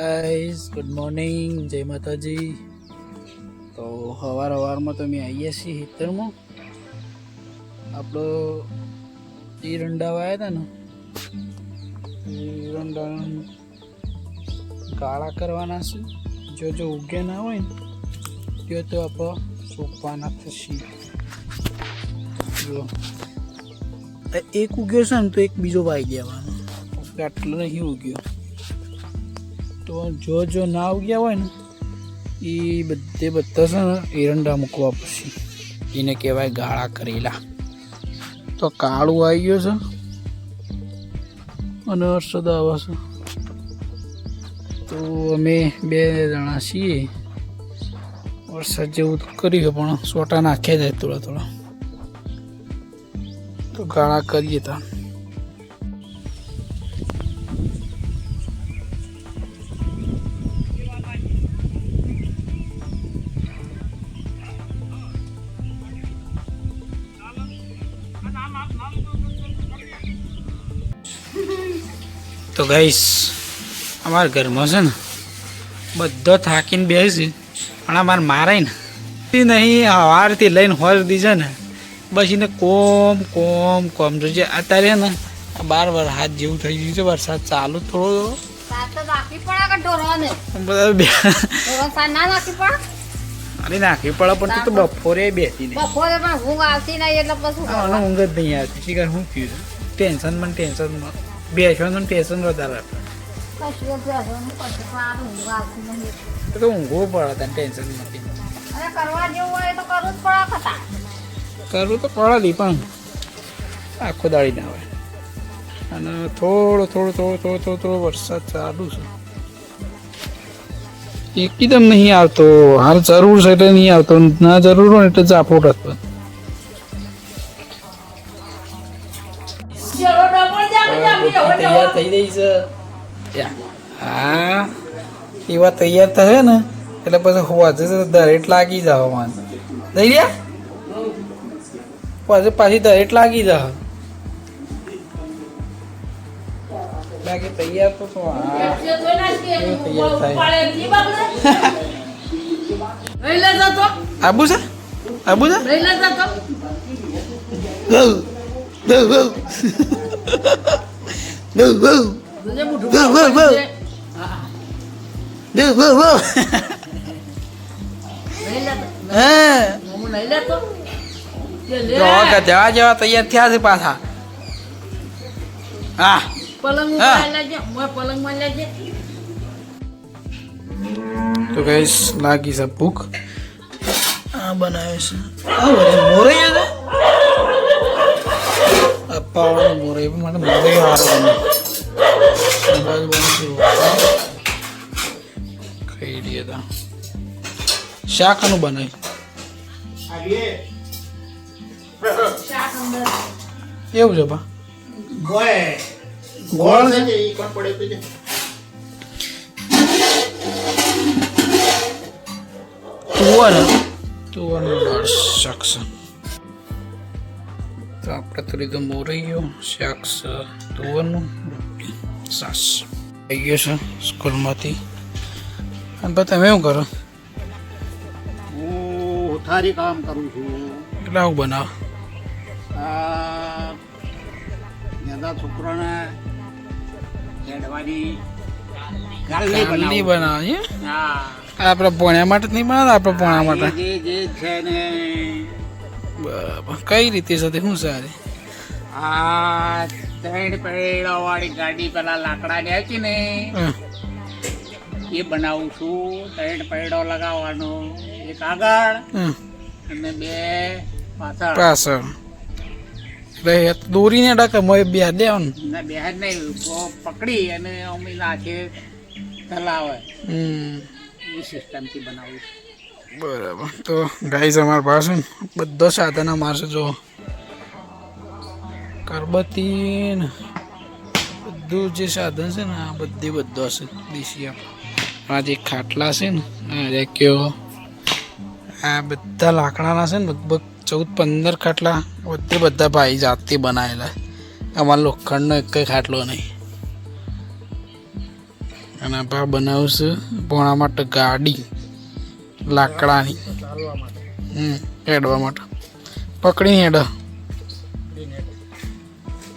Guys good morning જય માતાજી તો સવાર સવારમાં તો અમે આવીએ છીએ હિતરમાં. આપણો ઈરંડા વાયા હતા ને? ઈરંડા કાળા કરવાના છે. જો જો ઉગ્યા ના હોય ને, તો તો આપણે સોંપવાના થશે. જો. એક ઉગ્યો છે ને, તો એક બીજો વાઈ દેવાનો. આટલો નહીં ઉગ્યો. તો જો જો ના ઉગ્યા હોય ને એ બધે બધા છે ને એરંડા મૂકવા પછી. એને કહેવાય ગાળા કરેલા. તો કાળું આવી ગયો છે અને વરસાદ આવે છે. તો અમે બે જણા છીએ. વરસાદ જેવું તો કર્યું પણ સોટા નાખ્યા જાય થોડા થોડા. તો ગાળા કરીએ તા. તો ગાઈસ અમારા ઘરમાં છે ને બધો થાકીને બેસી. પણ અમારે મારાય ને. નહીં સવારથી લઈને હોર છે ને બસ એને કોમ કોમ કોમ. જોજે અત્યારે ને બાર વાર હાથ જેવું થઈ ગયું છે વરસાદ ચાલુ થોડો સાત અરે નાખવી પડે પણ તું તો બપોરે બેસી નહીં. બપોરે પણ ઊંઘ આવતી નહીં એટલે પછી હા ઊંઘ જ નહીં આવતી. શીખર હું થયું? ટેન્શન મને ટેન્શન બેસવાનું ટેન્શન વધારે તો ઊંઘવું પડે તને ટેન્શન નથી. અને કરવા જેવું હોય તો કરવું જ પડે ખતા કરવું તો પડે પણ આખો દાડી ના હોય. અને થોડો થોડો થોડો થોડો થોડો થોડો વરસાદ ચાલુ છે. એકદમ નહીં આવતો. હાલ જરૂર છે એટલે નહીં આવતો. ના જરૂર હોય એટલે જાફોટ હતો તૈયાર થઈ છે હા, એવા તૈયાર થશે ને, એટલે પછી હોવા જશે દરેટ લાગી જાવ માન પાછી દરેટ લાગી જાવ. બાકી તૈયાર તો શું હા કેવું તૈયાર થાય આબુ છે આબુ છે વહુ, વહુ, વહુ. વહુ, વહુ. વહુ, વહુ, વહુ. વહુ, વહુ, વહુ. હા જો કે જવા જેવા તૈયાર થયા છે પાછા હા પલંગ હા. ઉપર લેજે મોય પલંગમાં લેજે તો ગઈસ લાગી છે ભૂખ આ બનાવે છે આ બધું મોરૈયો છે અપ્પાવાળો મોરૈયો પણ મને મોરૈયો હારો ગમે આ બાજુ બનતું ખાઈ લઈએ તો શાક આનું બનાવ્યું શાક અંદર એવું છે બા ગોળ છે? તુવર. તુવરનું દાળ શાક તો આપણે તો લીધું મોરૈયો તુવરનું સાસ. આવી ગયો છે સ્કૂલમાંથી. અને પછી તમે શું કરો? હું થારી કામ કરું છું. એટલે આવું બનાવો. આ છોકરાને ગાલની હા? આપણે પોણ્યા માટે નહીં બનાવતા આપણે પોણા માટે. જે જે છે ને. બરાબર. કઈ રીતે શું સારી આ ત્રણ પૈડા વાળી ગાડી પેલા લાકડાની હતી ને. એ બનાવું છું. ત્રણ પૈડો લગાવવાનો. એક આગળ અને બે પાછળ. પાછળ. એટલે દોરીને ડકે મોય બે દેવાનું. ને બે હાથ નહીં પકડી અને અમે નાખે ચલાવે હમ. એ સિસ્ટમથી બનાવું બરાબર. તો ગાઈઝ અમારા પાસે ને બધો સાધન અમારે છે જો. કરબતી બધું જે સાધન છે ને આ બધી બધો છે દેશી આ જે ખાટલા છે ને આ રેક્યો આ બધા લાકડાના છે ને લગભગ ચૌદ પંદર ખાટલા બધે બધા ભાઈ જાતે બનાવેલા અમારા લોખંડનો એક ખાટલો નહીં. અને ભા બનાવશું ભોણા માટે ગાડી, લાકડાની. હમ, હેડવા માટે. પકડીને હેડ.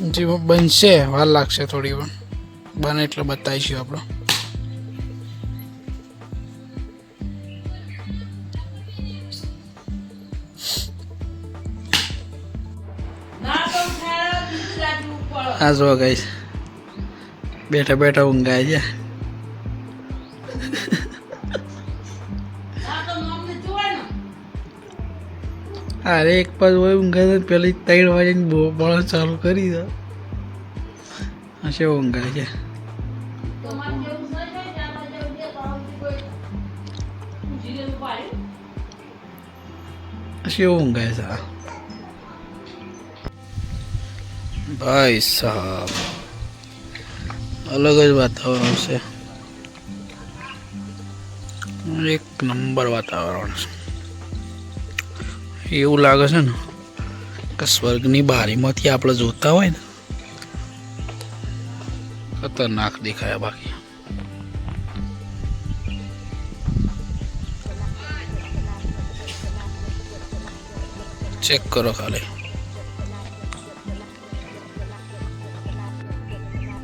જે બનશે, વાર લાગશે થોડી પણ બને એટલે બતાવીશું આપણે. આ જો ગાઈસ. બેઠા બેઠા ઊંઘાય છે. અરે એક પાસ હોય ઊંઘાય પેલી ત્રણ વાગે બળ ચાલુ કરી દો. હશે ઊંઘાય છે? હશે ઊંઘાય છે. ભાઈ સાહેબ, અલગ જ વાતાવરણ છે. એક નંબર વાતાવરણ છે. એવું લાગે છે ને કે સ્વર્ગની બારીમાંથી આપણે જોતા હોય ને, ખતરનાક દેખાય બાકી. ચેક કરો ખાલી.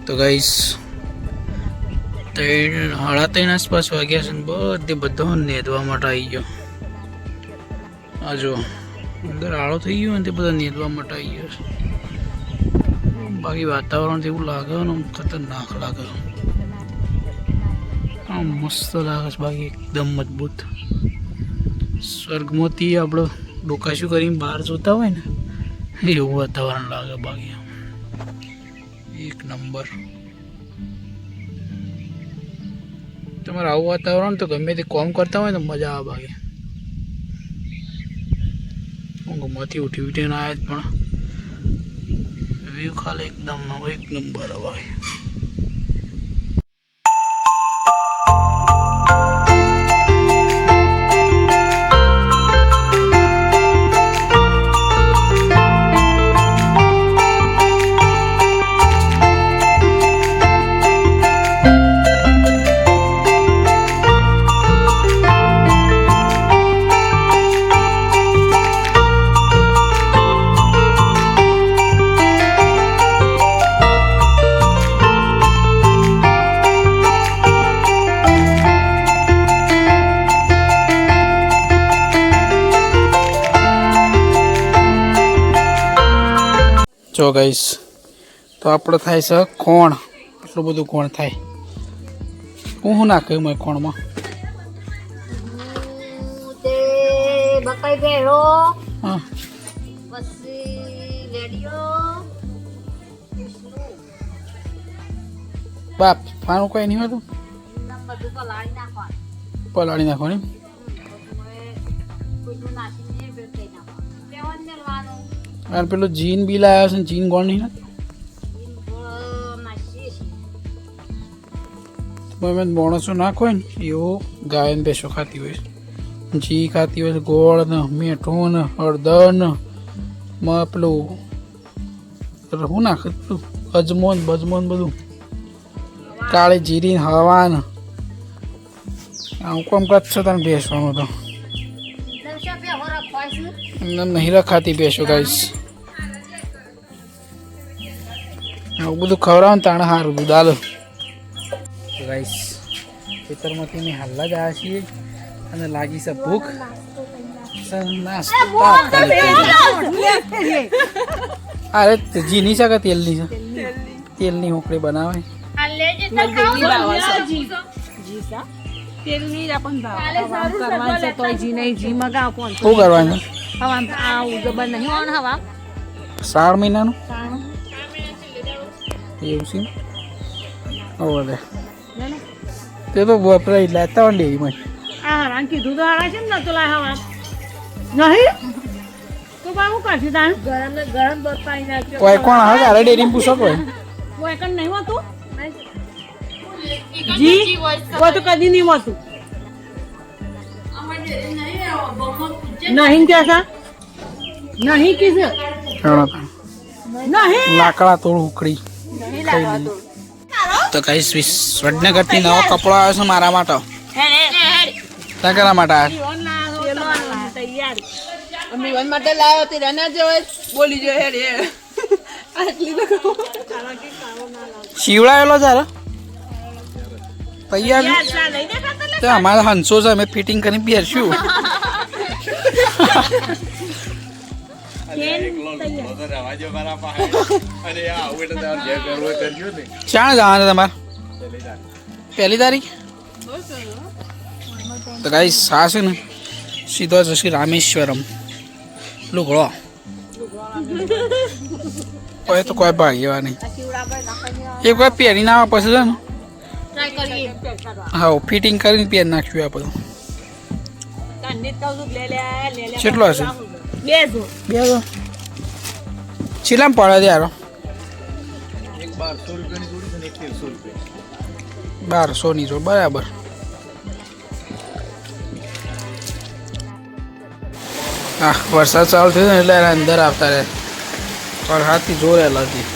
તો ગાઈસ ત્રણ, સાડા ત્રણ આસપાસ વાગ્યા છે ને બધે બધો નેદવા માટે આવી ગયો. આ જો અંદર આળો થઈ ગયો ને તે બધા નેદવા માટે આવી ગયો છે. બાકી વાતાવરણ એવું લાગે ને ખતરનાક લાગે. આમ મસ્ત લાગે છે બાકી, એકદમ મજબૂત. સ્વર્ગમાંથી આપણે ડોકાશું કરીને બહાર જોતા હોય ને, એવું વાતાવરણ લાગે બાકી આમ. એક નંબર. તમારે આવું વાતાવરણ તો ગમે તે કોમ કરતા હોય ને મજા આવે બાકી. ઊંઘમાંથી ઉઠી ઉઠીને આવ્યા જ પણ. વ્યૂ ખાલી એકદમ એક નંબર હવે. જો ગઈશ તો આપણે થાય છે કોણ એટલું બધું કોણ થાય. હું શું નાખ્યું મેં કોણમાં બાપ પાનું કઈ નહીં હોતું? પલાળી નાખવાની. પલાળી તેમાં અને પેલું જીન બિલ આવ્યો છે ને? જીન ગોળ નહીં ને ઈન ગોળ નાખીએ છીએ તો એમ માણસો નાખો ને એવો ગાયન ભેંસો ખાતી હોય છે. જી ખાતી હોય છે ગોળ ને મીઠું ને હળદર ને. માં પેલું રહું નાખે પેલું? અજમો ને બજમો ને બધું. કાળી જીરી હવા ને. આવું કોમ કરશો તને બેસવાનું તો? નહીં રખાતી બેસો ગાઈશ આવું બધું ખવડાવો ને તાણે સારું દૂધ. હાલો. રાઈસ ખેતરમાંથી અમે હાલના જ આવ્યા છીએ અને લાગી છે ભૂખ. અરે જી જીની છે કે તેલની છે તેલની હોકડી બનાવે નહીં શું કરવાનું? હવા આ નહીં ઓન શ્રાવણ મહિનાનું? એવું છે? ઓલે તે તો વપરાય લેતા હોય ને ડેરીમાં. આ હરાન કીધું તો હરા છે ને નતો લાય હવા નહીં? તો બા હું કરશું તાણ? ગરમ ને ગરમ બતાવી નાખ્યો કોઈ કોણ હવે અરે ડેરીમાં પૂછો કોઈ. કોઈ કણ નહીં હોતું? જી? કોઈ તો કદી નહીં હોતું. નહીં ક્યાં નહીં કીધું. નહીં? લાકડા તોડ ઉકળી ખાઈ લીધી તો કઈ વડનગરથી નવો કપડો આવ્યો છે મારા માટે. ત્યાં કરા માટે? તૈયાર માટે લાવ્યો બોલી જો હેડ હેડ આટલી તારે તૈયાર. તો અમારે હંસો છે, અમે ફિટિંગ કરીને પહેરશું ચાણ જવાના તમારે? પહેલી તારીખ. તો કઈ સા છે ને સીધો જશે રામેશ્વરમ. લુગડો. કોઈ તો કોઈ ભાગ્યવા નહીં. એ કોઈ પહેરી ના આવે પછી છે ને? હા ફિટિંગ કરીને પહેરી નાખ્યું લે લે કેટલો હશે? બે જો બે તો ચીલામ પડે યારો બારસો ની જો બરાબર. હા વરસાદ ચાલુ થયો ને એટલે એના અંદર આવતા રહે. વરસાદથી જોરે હતી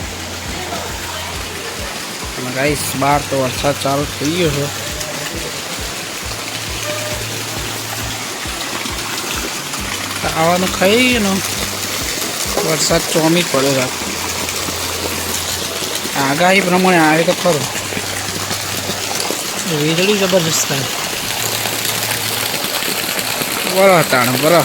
ગાઈસ બહાર તો વરસાદ ચાલુ થઈ ગયો છે. ખાવાનું ખાઈ ને વરસાદ ચોમી પડે છે. આગાહી પ્રમાણે આવે તો ખરું. વીજળી જબરજસ્ત થાય. બરો તાણ બરો